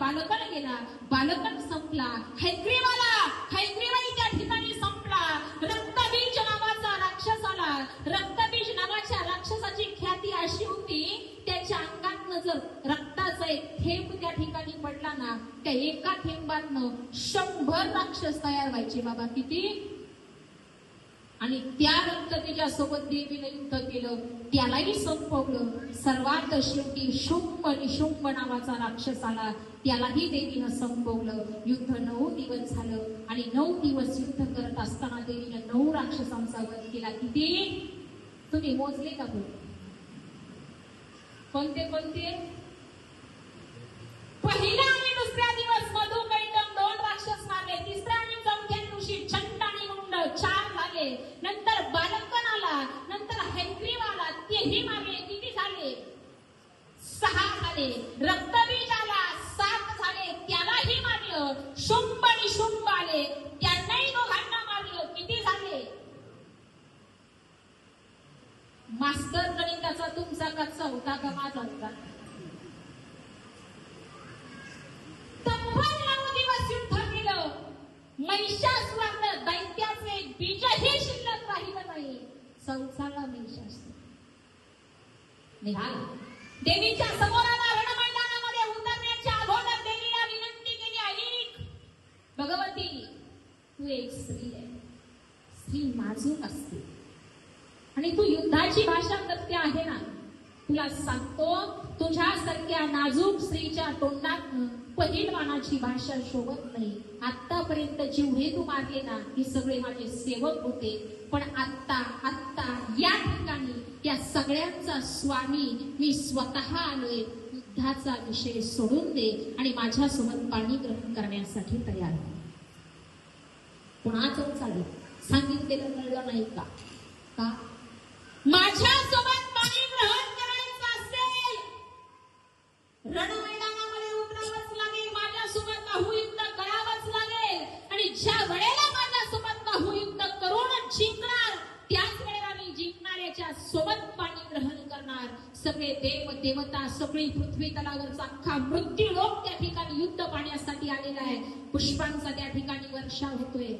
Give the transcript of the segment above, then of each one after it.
ठिकाणी गेला. बालकन संपला. हैद्रीवाला हैग्रीवाली त्या ठिकाणी संपला. रक्तबीज नावाचा राक्षस आला. रक्तबीज नावाच्या राक्षसाची ख्याती अशी होती त्याच्या अंगातनं जर रक्ताचा एक थेंब त्या ठिकाणी पडला ना त्या एका थेंबातनं शंभर राक्षस तयार व्हायचे. बाबा किती? आणि त्या तिच्या सोबत देवीने युद्ध केलं त्यालाही संपवलं. सर्वात शेवटी शुंभ निशुंभ नावाचा राक्षस आला. त्यालाही देवीनं संपवलं. युद्ध नऊ दिवस झालं आणि नऊ दिवस युद्ध करत असताना देवीनं नऊ राक्षसांचा वध केला. किती? तुम्ही मोजले का कोणते कोणते पहिला आणि दुसरा दिवस मधु कैटम दोन राक्षस मारले तिसऱ्या आणि चौथ्या दिवशी छंट आणि मुंड चार झाले नंतर बालकन आला नंतर हैग्रीव आला तेही मारले किती झाले सहा झाले. रक्तबीज आला सात झाले. त्यालाही मारलं. शुंभ आणि शुंभ आले. त्यांनाही दोघांना मारलं. किती झाले? मास्तर गणिताचा तुमचा कच्चा होता का माझा होता? तब्बल दैत्याचे बीजही शिल्लक राहिलं नाही. संसारा महिषासुर. निघाला. देवीच्या समोर आला रणमैदानामध्ये उतरण्याच्या अगोदर देवीला विनंती केली आई भगवती तू एक स्त्री आहे. स्त्री नाजूक असते. आणि तू युद्धाची भाषा करते आहे ना? तुला सांगतो तुझ्यासारख्या नाजूक स्त्रीच्या तोंडात पहिलवानाची भाषा शोभत नाही. आतापर्यंत जेवढे तू मारले ना हे सगळे माझे सेवक होते. पण आत्ता आत्ता या ठिकाणी या सगळ्यांचा स्वामी मी स्वतः आलोय. युद्धाचा विषय सोडून दे आणि माझ्यासोबत पाणी ग्रहण करण्यासाठी तयार हो. कुणाचं चालेल सांगितलेलं कळलं नाही का? का? माझ्यासोबत पाणी ग्रहण करायचं असेल रणमैदानामध्ये उतरावंच लागेल माझ्यासोबत बाहुयुद्ध करावंच लागेल आणि ज्या वेळेला माझ्यासोबत बाहुयुद्ध करून जिंकणार त्याच वेळेला मी जिंकणाऱ्याच्या सोबत पाणी ग्रहण करणार सगळे देव देवता सगळी पृथ्वी तलावरचा अख्खा मृत्यू लोक त्या ठिकाणी युद्ध पाहण्यासाठी आलेला आहे. पुष्पांचा त्या ठिकाणी वर्षा होतोय.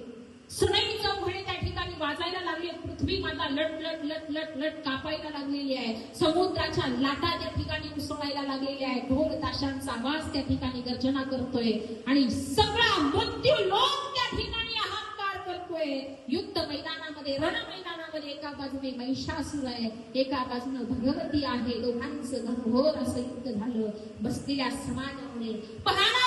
सुनाई चौघडे त्या ठिकाणी वाजायला लागले. पृथ्वी माता लट लट लट लट लट कापायला लागलेली आहे. समुद्राच्या लाटा त्या ठिकाणी उसळायला लागलेल्या आहे ढोल ताशांचा आवाज त्या ठिकाणी गर्जना करतोय. आणि सगळा मृत्यू लोक त्या ठिकाणी हाहाकार करतोय. युद्ध मैदानामध्ये रण मैदानामध्ये एका बाजूने महिषासूर आहे एका बाजूने भगवती आहे. दोघांचं घनघोर असं युद्ध झालं. बसलेल्या समाजामुळे पाहणाऱ्या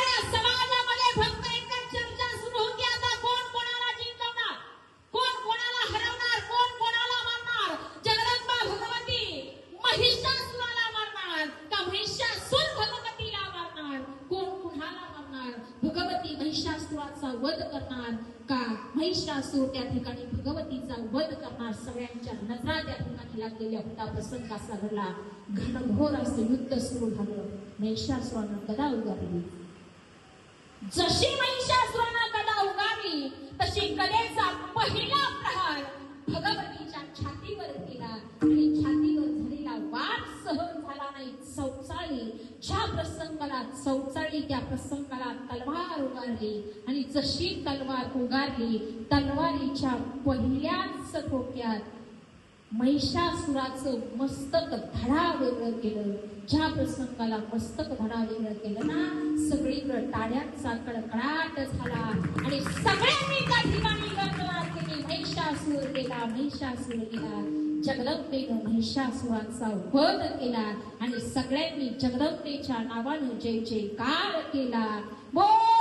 महिषासुराचा वध करणार का? महिषासूर त्या ठिकाणी भगवतीचा वध करणार? सगळ्यांच्या नजरा त्या ठिकाणी लागलेल्या होता प्रसंग असा घडला घनघोर असं युद्ध सुरू झालं. महिषासुरानं गदा उगारली. जशी महिषासुरानं गदा उगारली तशी गदेचा पहिला प्रहार भगवतीच्या छातीवर केला. आणि छातीवर झालेला वाद सहन झाला नाही. चौचाळी ज्या प्रसंगाला चौचाळी त्या प्रसंगाला तलवार उगारली आणि जशी तलवार उगारली तलवारीच्या पहिल्याच टोक्यात महिषासुराचं मस्तक धडा वेगळं केलं. ज्या प्रसंगाला मस्तक धडा वेगळं केलं ना सगळीकडे टाळ्यांचा कडकडाट झाला आणि सगळ्यांनी त्या ठिकाणी गणगणाट केली. महिषासूर गेला महिषासूर गेला. जगदंबेनं महिषासुराचा वध केला आणि सगळ्यांनी जगदंबेच्या नावानं जय जयकार केला. बोल!